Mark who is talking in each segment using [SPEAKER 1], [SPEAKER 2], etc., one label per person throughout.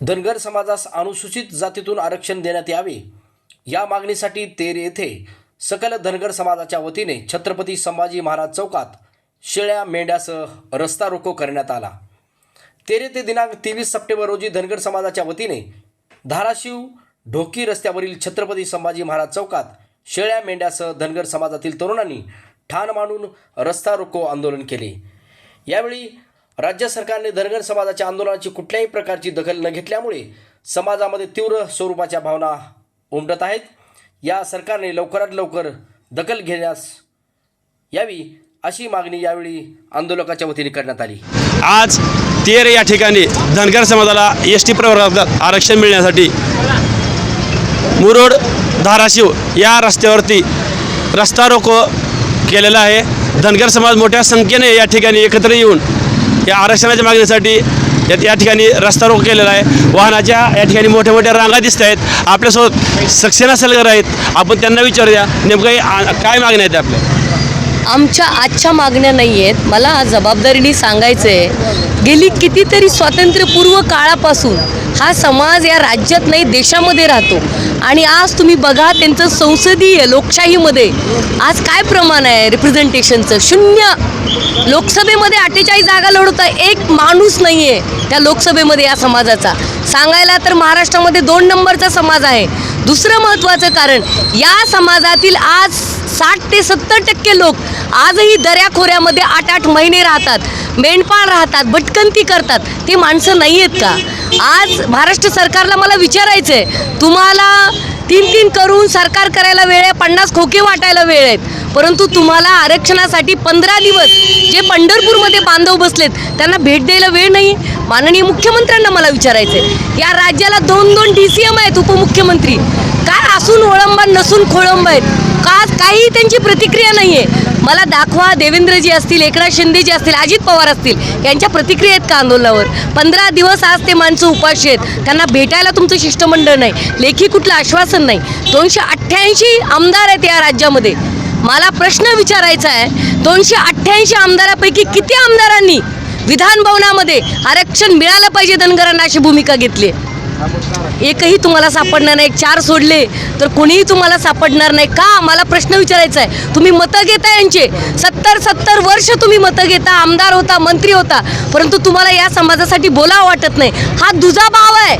[SPEAKER 1] धनगर समाजास अनुसूचित जातीतून आरक्षण देण्यात यावे. या मागणीसाठी तेर येथे सकल धनगर समाजाच्या वतीने छत्रपती संभाजी महाराज चौकात शेळ्या मेंढ्यासह रस्ता रोको करण्यात आला. तेरे ते दिनांक तेवीस सप्टेंबर रोजी धनगर समाजाच्या वतीने धाराशिव ढोकी रस्त्यावरील छत्रपती संभाजी महाराज चौकात शेळ्या मेंढ्यासह धनगर समाजातील तरुणांनी ठाण मांडून रस्ता रोको आंदोलन केले. यावेळी राज्य सरकारने धनगर समाजाच्या आंदोलनाची कुठल्याही प्रकारची दखल न घेतल्यामुळे समाजामध्ये तीव्र स्वरूपाच्या भावना उमटत आहेत. या सरकारने लवकरात लवकर दखल घेण्यास यावी अशी मागणी यावेळी आंदोलकाच्या वतीने करण्यात आली.
[SPEAKER 2] आज तेर या ठिकाणी धनगर समाजाला एस टी प्रवर्गात आरक्षण मिळण्यासाठी मुरुड धाराशिव या रस्त्यावरती रस्ता रोको केलेला आहे. धनगर समाज मोठ्या संख्येने या ठिकाणी एकत्र येऊन या आरक्षणाच्या मागणीसाठी या या ठिकाणी रस्ता रोख केलेला आहे. वाहनाच्या या ठिकाणी मोठ्या मोठ्या रांगा दिसत आहेत. आपल्यासोबत सक्सेना सलगर आहेत. आपण त्यांना विचारूया नेमकं काय मागण्या आहेत आपल्या?
[SPEAKER 3] आमच्या आजच्या मागण्या नाही आहेत मला जबाबदारीने सांगायचं आहे गेली कितीतरी स्वातंत्र्यपूर्व काळापासून हा समाज या राज्यात नाही देशामध्ये राहतो. आणि आज तुम्ही बघा त्यांचं संसदीय लोकशाहीमध्ये आज काय प्रमाण आहे रिप्रेझेंटेशनचं शून्य. लोकसभेमध्ये अठ्ठेचाळीस जागा लढवता एक माणूस नाही आहे त्या लोकसभेमध्ये या समाजाचा. सांगायला तर महाराष्ट्रामध्ये दोन नंबरचा समाज आहे. दुसरं महत्त्वाचं कारण या समाजातील आज साठ ते सत्तर टक्के लोक आजही दऱ्याखोऱ्यामध्ये आठ आठ महिने राहतात. मेंढपाळ राहतात भटकंती करतात. ते माणसं नाही आहेत का? आज महाराष्ट्र सरकारला मला विचारायचं आहे तुम्हाला तीन तीन करून सरकार करायला वेळ आहे पन्नास खोके वाटायला वेळ आहेत. परंतु तुम्हाला आरक्षणासाठी पंधरा दिवस जे पंढरपूरमध्ये बांधव बसलेत त्यांना भेट द्यायला वेळ नाही. माननीय मुख्यमंत्र्यांना मला विचारायचं आहे या राज्याला दोन दोन डी सी एम आहेत उपमुख्यमंत्री. काय असून ओळंबा नसून खोळंब आहेत? का काही त्यांची प्रतिक्रिया नाही आहे मला दाखवा देवेंद्रजी असतील एकनाथ शिंदेजी असतील अजित पवार असतील यांच्या प्रतिक्रिया आहेत का आंदोलनावर? पंधरा दिवस आज ते माणसं उपाशी आहेत. त्यांना भेटायला तुमचं शिष्टमंडळ नाही. लेखी कुठलं आश्वासन नाही. दोनशे अठ्ठ्याऐंशी आमदार आहेत या राज्यामध्ये. मला प्रश्न विचारायचा आहे दोनशे अठ्ठ्याऐंशी आमदारापैकी किती आमदारांनी विधान भवनामध्ये आरक्षण मिळालं पाहिजे धनगरांना अशी भूमिका घेतली? आहे? एकही तुम्हाला सापडणार नाही चार सोडले तर कोणीही तुम्हाला सापडणार नाही. का? मला प्रश्न विचारायचा आहे. तुम्ही मतं घेता यांचे. सत्तर सत्तर वर्ष तुम्ही मतं घेता आमदार होता मंत्री होता परंतु तुम्हाला या समाजासाठी बोलावं वाटत नाही. हा दुजा भाव आहे.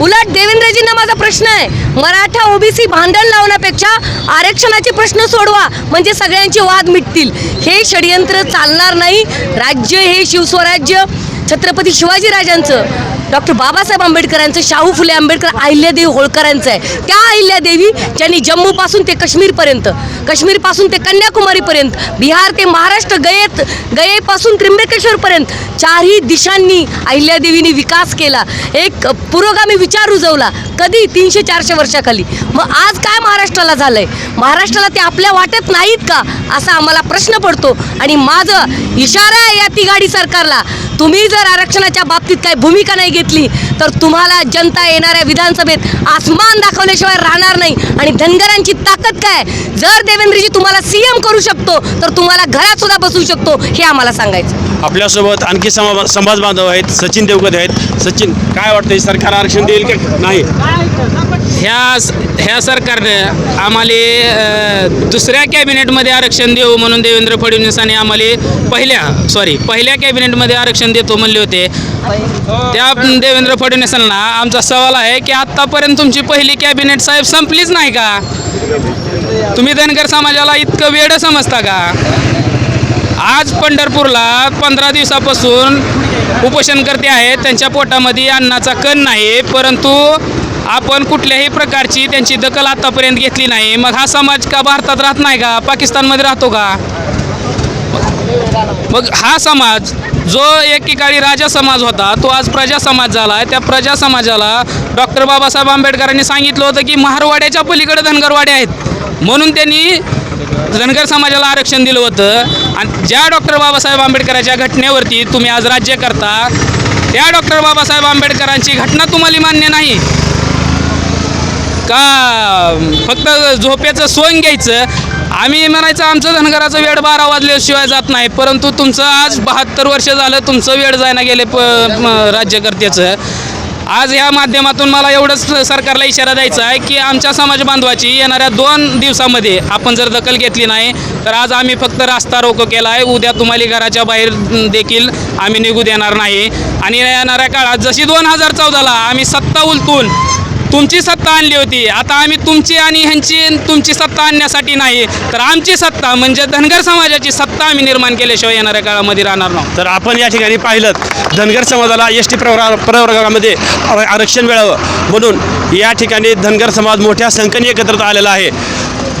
[SPEAKER 3] उलट देवेंद्रजींना माझा प्रश्न आहे. मराठा ओबीसी भांडण लावण्यापेक्षा आरक्षणाचे प्रश्न सोडवा म्हणजे सगळ्यांचे वाद मिटतील. हे षडयंत्र चालणार नाही. राज्य हे शिवस्वराज्य. छत्रपती शिवाजीराजांचं. डॉक्टर बाबासाहेब आंबेडकरांचं शाहू फुले आंबेडकर अहिल्यादेवी होळकरांचं आहे. त्या अहिल्यादेवी ज्यांनी जम्मूपासून ते काश्मीरपर्यंत काश्मीरपासून ते कन्याकुमारीपर्यंत बिहार ते महाराष्ट्र गयेत गयेपासून त्र्यंबकेश्वरपर्यंत चारही दिशांनी अहिल्यादेवीने विकास केला. एक पुरोगामी विचार रुजवला. कधी? तीनशे चारशे वर्षाखाली. मग आज काय महाराष्ट्राला झालं आहे महाराष्ट्राला ते आपल्या वाटत नाहीत का? असा आम्हाला प्रश्न पडतो. आणि माझं इशारा आहे या तिघाडी सरकारला. तुम्ही जर आरक्षणाच्या बाबतीत काही भूमिका नाही घेतली तर तुम्हाला जनता येणाऱ्या विधानसभेत आसमान दाखवल्याशिवाय राहणार नाही. आणि धनगरांची ताकद काय? जर देवेंद्रजी तुम्हाला सीएम करू शकतो तर तुम्हाला घरात सुद्धा बसू शकतो हे आम्हाला सांगायचं
[SPEAKER 2] आपल्यासोबत आणखी समा समाज बांधव आहेत सचिन देवगत आहेत. सचिन काय वाटतं सरकार आरक्षण देईल का नाही?
[SPEAKER 4] ह्या ह्या सरकारनं आम्हाला दुसऱ्या कॅबिनेटमध्ये आरक्षण देऊ म्हणून देवेंद्र फडणवीसांनी आम्हाला पहिल्या सॉरी पहिल्या कॅबिनेटमध्ये आरक्षण देतो म्हणले होते. त्या देवेंद्र फडणवीसांना आमचा सवाल आहे की आत्तापर्यंत तुमची पहिली कॅबिनेट साहेब संपलीच नाही का? तुम्ही धनगर समाजाला इतकं वेळ समजता का? आज पंढरपूरला पंधरा दिवसापासून उपोषणकर्ते आहेत. त्यांच्या पोटामध्ये अन्नाचा कण नाही परंतु आपण कुठल्याही प्रकारची त्यांची दखल आतापर्यंत घेतली नाही. मग हा समाज का भारतात राहत नाही का? पाकिस्तानमध्ये राहतो का? मग हा समाज जो एकेकाळी राजा समाज होता तो आज प्रजा समाज झाला आहे. त्या प्रजा समाजाला डॉक्टर बाबासाहेब आंबेडकरांनी सांगितलं होतं की महारवाड्याच्या पलीकडे धनगरवाडे आहेत. म्हणून त्यांनी धनगर समाजाला आरक्षण दिलं होतं. आणि ज्या डॉक्टर बाबासाहेब आंबेडकरांच्या घटनेवरती तुम्ही आज राज्य करता त्या डॉक्टर बाबासाहेब आंबेडकरांची घटना तुम्हाला मान्य नाही. का फक्त झोपेचं सोंग घ्यायचं? आम्ही म्हणायचं आमचं धनगराचं वेळ बारा वाजल्याशिवाय जात नाही परंतु तुमचं आज बहात्तर वर्ष झालं तुमचं वेळ जायला गेले प राज्यकर्त्याचं. आज ह्या माध्यमातून मला एवढंच सरकारला इशारा द्यायचा आहे की आमच्या समाज बांधवाची येणाऱ्या दोन दिवसामध्ये आपण जर दखल घेतली नाही तर आज आम्ही फक्त रास्ता रोको केला आहे. उद्या तुम्हाला घराच्या बाहेर देखील आम्ही निघू देणार नाही. आणि येणाऱ्या काळात जशी दोन हजार चौदाला आम्ही सत्ता उलटून तुमची सत्ता आणली होती. आता आम्ही तुमची आणि ह्यांची तुमची सत्ता आणण्यासाठी नाही. तर आमची सत्ता म्हणजे धनगर समाजाची सत्ता आम्ही निर्माण केल्याशिवाय येणाऱ्या काळामध्ये राहणार नाही
[SPEAKER 2] तर आपण या ठिकाणी पाहिलं धनगर समाजाला एस टी प्रवर्गा प्रवर्गामध्ये आरक्षण मिळावं. म्हणून या ठिकाणी धनगर समाज मोठ्या संख्येने एकत्रित आलेला आहे.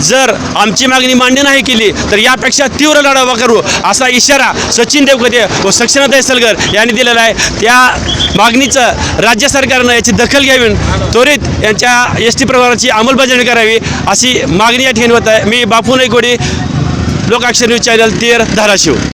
[SPEAKER 2] जर आमची मागणी मान्य नाही केली तर यापेक्षा तीव्र लढावा करू असा इशारा सचिन देवकते व सक्षनाताई सलगर यांनी दिलेला आहे. त्या मागणीचं राज्य सरकारनं याची दखल घ्यावी त्वरित यांच्या एस टी प्रवाराची अंमलबजावणी करावी अशी मागणी या ठिकाणी होत आहे. मी बापू नाईकोडी लोकाक्षर न्यूज चॅनल तेर धाराशिव.